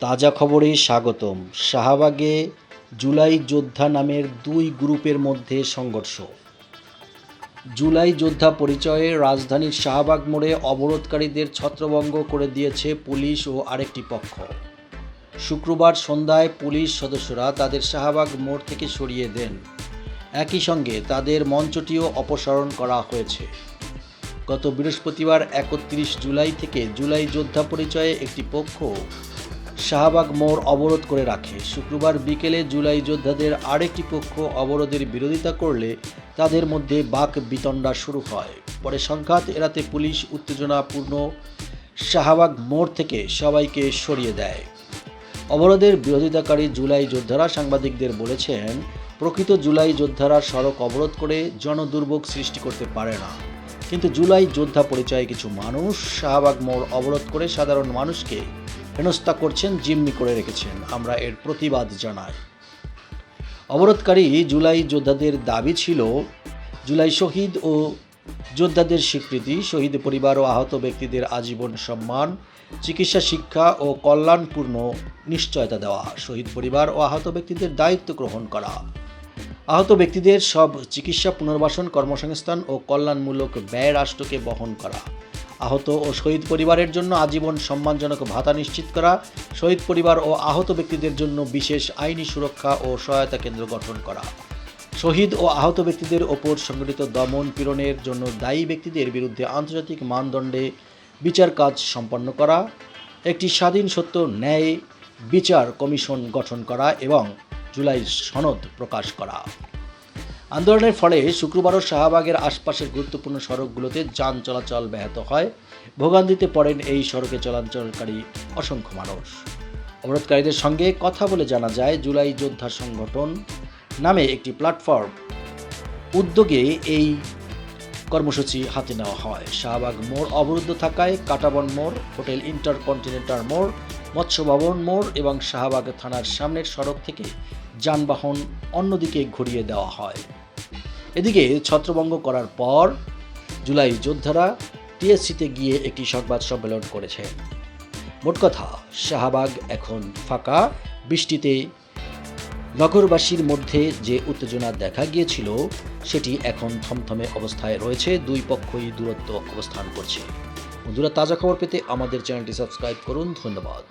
তাজা খবরে স্বাগতম। শাহবাগে জুলাই যোদ্ধা নামের দুই গ্রুপের মধ্যে সংঘর্ষ। জুলাই যোদ্ধা পরিচয়ে রাজধানীর শাহবাগ মোড়ে অবরোধকারীদের ছত্রভঙ্গ করে দিয়েছে পুলিশ ও আরেকটি পক্ষ। শুক্রবার সন্ধ্যায় পুলিশ সদস্যরা তাদের শাহবাগ মোড় থেকে সরিয়ে দেন। একই সঙ্গে তাদের মঞ্চটিও অপসারণ করা হয়েছে। গত বৃহস্পতিবার একত্রিশ জুলাই থেকে জুলাই যোদ্ধা পরিচয়ে একটি পক্ষ শাহবাগ মোড় অবরোধ করে রাখে। শুক্রবার বিকেলে জুলাই যোদ্ধাদের আরেকটি পক্ষ অবরোধের বিরোধিতা করলে তাদের মধ্যে বাক বিতণ্ডা শুরু হয়। পরে সংঘাত এড়াতে পুলিশ উত্তেজনাপূর্ণ শাহবাগ মোড় থেকে সবাইকে সরিয়ে দেয়। অবরোধের বিরোধিতাকারী জুলাই যোদ্ধারা সাংবাদিকদের বলেছেন, প্রকৃত জুলাই যোদ্ধারা সড়ক অবরোধ করে জনদুর্ভোগ সৃষ্টি করতে পারে না। কিন্তু জুলাই যোদ্ধা পরিচয়ে কিছু মানুষ শাহবাগ মোড় অবরোধ করে সাধারণ মানুষকে হেনস্থা করছেন, জিম্মি করে রেখেছেন। আমরা এর প্রতিবাদ জানাই। অবরোধকারী জুলাই যোদ্ধাদের দাবি ছিল, জুলাই শহীদ ও যোদ্ধাদের স্বীকৃতি, শহীদ পরিবার ও আহত ব্যক্তিদের আজীবন সম্মান, চিকিৎসা শিক্ষা ও কল্যাণপূর্ণ নিশ্চয়তা দেওয়া, শহীদ পরিবার ও আহত ব্যক্তিদের দায়িত্ব গ্রহণ করা। আহত ব্যক্তিদের সব চিকিৎসা পুনর্বাসন, কর্মসংস্থান ও কল্যাণমূলক ব্যয় রাষ্ট্রকে বহন করা। আহত ও শহীদ পরিবারের জন্য আজীবন সম্মানজনক ভাতা নিশ্চিত করা, শহীদ পরিবার ও আহত ব্যক্তিদের জন্য বিশেষ আইনি সুরক্ষা ও সহায়তা কেন্দ্র গঠন করা। শহীদ ও আহত ব্যক্তিদের ওপর সংগঠিত দমন পীড়নের জন্য দায়ী ব্যক্তিদের বিরুদ্ধে আন্তর্জাতিক মানদণ্ডে বিচার কাজ সম্পন্ন করা, একটি স্বাধীন সত্য ন্যায় বিচার কমিশন গঠন করা এবং জুলাই সনদ প্রকাশ করা। আন্দোলনের ফলে শুক্রবারও শাহবাগের আশপাশের গুরুত্বপূর্ণ সড়কগুলোতে যান চলাচল ব্যাহত হয়। ভোগান্তিতে পড়েন এই সড়কে চলাচলকারী অসংখ্য মানুষ। অবরোধকারীদের সঙ্গে কথা বলে জানা যায়, জুলাই যোদ্ধা সংগঠন নামে একটি প্ল্যাটফর্ম উদ্যোগে এই কর্মসূচি হাতে নেওয়া হয়। শাহবাগ মোড় অবরুদ্ধ থাকায় কাটাবন মোড়, হোটেল ইন্টারকন্টিনেন্টাল মোড় মৎস্য ভবন মোড় এবং শাহবাগ থানার সামনের সড়ক থেকে যানবাহন অন্যদিকে ঘুরিয়ে দেওয়া হয়। এদিকে ছত্রভঙ্গ করার পর জুলাই যোদ্ধারা টিএসসিতে গিয়ে একটি সংবাদ সম্মেলন করেছে। মোট কথা, শাহবাগ এখন ফাঁকা, বৃষ্টিতে। নগরবাসীর মধ্যে যে উত্তেজনা দেখা গিয়েছিল, সেটি এখন থমথমে অবস্থায় রয়েছে। দুই পক্ষই দূরত্ব অবস্থান করছে। বন্ধুরা, তাজা খবর পেতে আমাদের চ্যানেলটি সাবস্ক্রাইব করুন। ধন্যবাদ।